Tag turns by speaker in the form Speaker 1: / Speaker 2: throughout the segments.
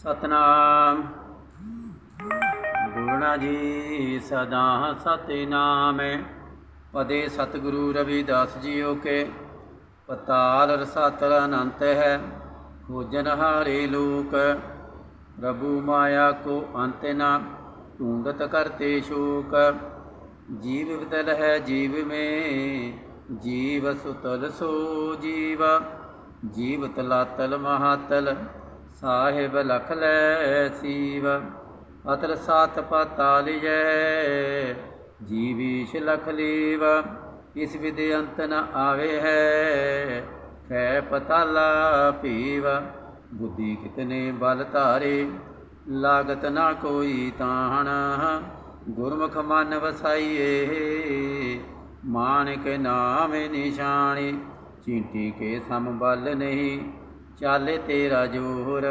Speaker 1: ਸਤਨਾਮ। ਗੁਰਨਾ ਜੀ ਸਦਾ ਸਤਿ ਨਾਮੈ ਪਦੇ ਸਤਿਗੁਰੂ ਰਵਿਦਾਸ ਜੀਓ ਕੇ। ਪਤਾਲ ਰਸਾਤਲ ਅਨੰਤ ਹੈ। ਭੋਜਨ ਹਾਰੇ ਲੋਕ। ਪ੍ਰਭੂ ਮਾਇਆ ਕੋ ਅੰਤ ਨਾ। ਢੂੰਡਤ ਕਰਤੇ ਸ਼ੋਕ। ਜੀਵ ਵਿਦਲ ਹੈ ਜੀਵ ਮੇ। ਜੀਵ ਸੁਤਲ ਸੋ ਜੀਵ। ਜੀਵ ਤਲਾਤਲ ਮਹਾਤਲ। ਸਾਹਿਬ ਲਖ ਲੈ ਸੀਵ, ਅਤਲ ਸਾਤ ਪਤਾਲਿਜੈ ਜੀਵੀਸ਼ ਲਖ ਲੀਵ, ਇਸ ਵਿਦੇ ਅੰਤ ਨ ਆਵੇ ਹੈ। ਖੈ ਪਤਾਲਾ ਭੀਵ ਬੁੱਧੀ ਕਿਤਨੇ ਬਲ ਧਾਰੇ। ਲਾਗਤ ਨਾ ਕੋਈ ਤਾਹਣ, ਗੁਰਮੁਖ ਮਨ ਵਸਾਈਏ। ਮਾਨਿਕ ਨਾਮ ਨਿਸ਼ਾਨੀ, ਚੀਂਟੀ ਕੇ ਸਮ ਬਲ ਨਹੀਂ। ਚਾਲੇ ਤੇਰਾ ਜੋਰ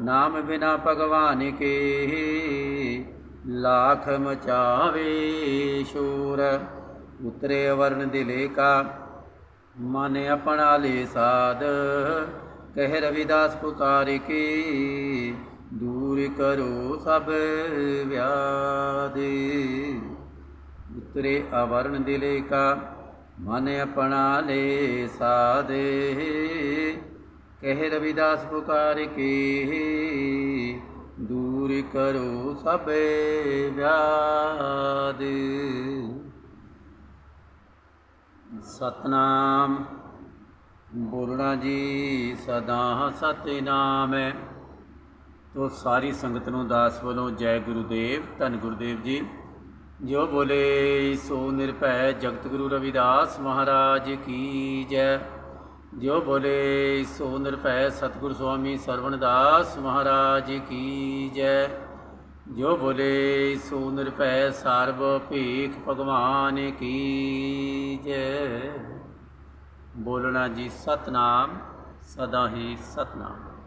Speaker 1: ਨਾਮ ਬਿਨਾ ਭਗਵਾਨ ਕੇ? ਲਾਖ ਮਚਾਵੇ ਸ਼ੂਰ, ਉਤਰੇ ਵਰਨ ਦਿਲੇ ਕਾ। ਮਨ ਆਪਣਾ ਲੇ ਸਾਧ, ਕਹਿ ਰਵਿਦਾਸ ਪੁਕਾਰ ਕੀ? ਦੂਰ ਕਰੋ ਸਭ ਵਿਆਦ, ਉਤਰੇ ਅਵਰਨ ਦਿਲੇ ਕਾ। ਮਨ ਆਪਣਾ ਲੈ ਸਾਦੇ। ਕਹਿ ਰਵਿਦਾਸ ਪੁਕਾਰ ਕੀ? ਦੂਰ ਕਰੋ ਸਭ ਵਿਆਦ। ਸਤਨਾਮ, ਬੋਲਣਾ ਜੀ, ਸਦਾ ਸਤਿਨਾਮ। ਹੈ ਤੋ ਸਾਰੀ ਸੰਗਤ ਨੂੰ ਦਾਸ ਵੱਲੋਂ ਜੈ ਗੁਰੂਦੇਵ, ਧੰਨ ਗੁਰਦੇਵ ਜੀ ਜੋ ਬੋਲੇ ਸੋ ਨਿਰਭੈ ਜਗਤ ਗੁਰੂ ਰਵਿਦਾਸ ਮਹਾਰਾਜ ਕੀ ਜੈ। ਜੋ ਬੋਲੇ ਸੋ ਨਿਰਭੈ ਸਤਿਗੁਰ ਸੁਆਮੀ ਸਰਵਣਦਾਸ ਮਹਾਰਾਜ ਕੀ ਜੈ। ਜੋ ਬੋਲੇ ਸੋ ਨਿਰਭੈ ਸਰਬ ਭੀਖ ਭਗਵਾਨ ਕੀ ਜੈ। ਬੋਲਣਾ ਜੀ ਸਤਨਾਮ, ਸਦਾ ਹੀ ਸਤਨਾਮ।